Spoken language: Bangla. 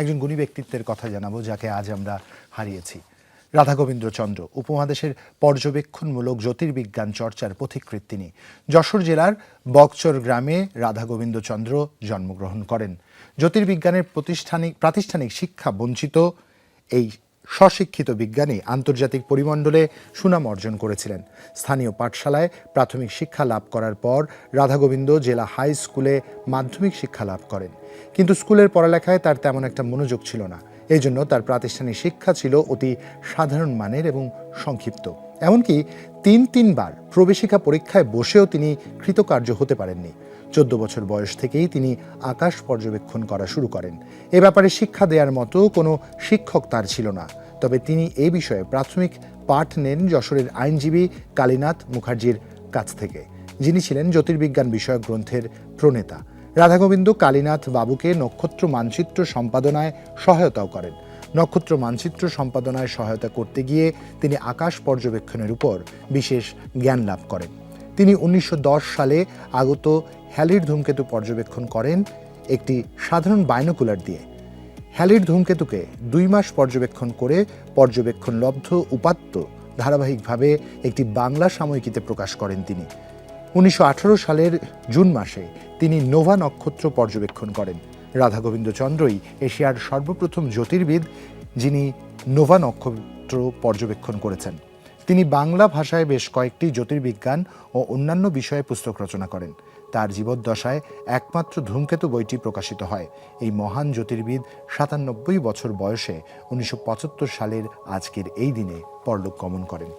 একজন গুণী ব্যক্তিত্বের কথা জানাব, যাকে আজ আমরা হারিয়েছি। রাধা গোবিন্দ্রচন্দ্র উপমহাদেশের পর্যবেক্ষণমূলক জ্যোতির্বিজ্ঞান চর্চার পথিকৃৎ তিনি যশোর জেলার বকচর গ্রামে রাধা গোবিন্দচন্দ্র জন্মগ্রহণ করেন। জ্যোতির্বিজ্ঞানের প্রতিষ্ঠানিক, প্রাতিষ্ঠানিক শিক্ষা বঞ্চিত এই স্বশিক্ষিত বিজ্ঞানী আন্তর্জাতিক পরিমণ্ডলে সুনাম অর্জন করেছিলেন। স্থানীয় পাঠশালায় প্রাথমিক শিক্ষা লাভ করার পর রাধাগোবিন্দ জেলা হাই স্কুলে মাধ্যমিক শিক্ষা লাভ করেন। কিন্তু স্কুলের পড়ালেখায় তার তেমন একটা মনোযোগ ছিল না। এই জন্য তার প্রাতিষ্ঠানিক শিক্ষা ছিল অতি সাধারণ মানের এবং সংক্ষিপ্ত। এমনকি তিন তিনবার প্রবেশিকা পরীক্ষায় বসেও তিনি কৃতকার্য হতে পারেননি। চোদ্দ বছর বয়স থেকেই তিনি আকাশ পর্যবেক্ষণ করা শুরু করেন। এ ব্যাপারে শিক্ষা দেওয়ার মতো কোনো শিক্ষক তার ছিল না। তবে তিনি এ বিষয়ে প্রাথমিক পাঠ নেন যশোরের আইনজীবী কালীনাথ মুখার্জির কাছ থেকে, যিনি ছিলেন জ্যোতির্বিজ্ঞান বিষয়ক গ্রন্থের প্রণেতা। রাধাগোবিন্দ কালীনাথ বাবুকে নক্ষত্র মানচিত্র সম্পাদনায় সহায়তাও করেন। নক্ষত্র মানচিত্র সম্পাদনায় সহায়তা করতে গিয়ে তিনি আকাশ পর্যবেক্ষণের উপর বিশেষ জ্ঞান লাভ করেন। তিনি উনিশশো দশ সালে আগত হ্যালির ধূমকেতু পর্যবেক্ষণ করেন একটি সাধারণ বাইনোকুলার দিয়ে। হ্যালির ধূমকেতুকে দুই মাস পর্যবেক্ষণ করে পর্যবেক্ষণ লব্ধ, উপাত্ত, ধারাবাহিকভাবে একটি বাংলা সাময়িকীতে প্রকাশ করেন তিনি। উনিশশো আঠারো সালের জুন মাসে তিনি নোভা নক্ষত্র পর্যবেক্ষণ করেন। রাধা চন্দ্রই এশিয়ার সর্বপ্রথম জ্যোতির্বিদ যিনি নোভা নক্ষত্র পর্যবেক্ষণ করেছেন। তিনি বাংলা ভাষায় বেশ কয়েকটি জ্যোতির্বিজ্ঞান ও অন্যান্য বিষয়ে পুস্তক রচনা করেন। তার জীবদ্দশায় একমাত্র ধূমকেতু বইটি প্রকাশিত হয়। এই মহান জ্যোতির্বিদ সাতানব্বই বছর বয়সে উনিশশো পঁচাত্তর সালের আজকের এই দিনে পরলোক গমন করেন।